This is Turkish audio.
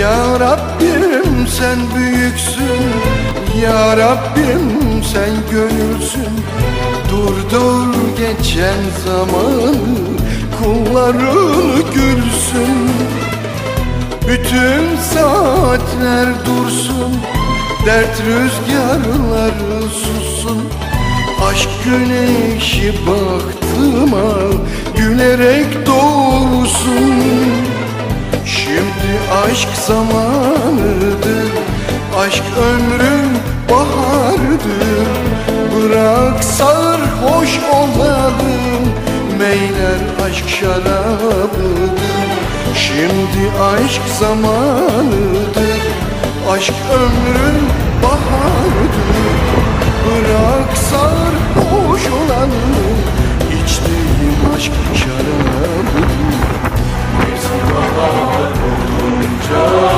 Ya Rabbim sen büyüksün. Ya Rabbim sen gönülsün. Durdur geçen zamanı Kulların gülsün. Bütün saatler dursun Dert rüzgarları sussun. Aşk güneşi baktıma Gülerek aşk zamanıdır. Aşk ömrün bahardır. Bırak sarhoş olalım Meyler aşk şarabıdır. Şimdi aşk zamanıdır. Aşk ömrün Aşk gönüle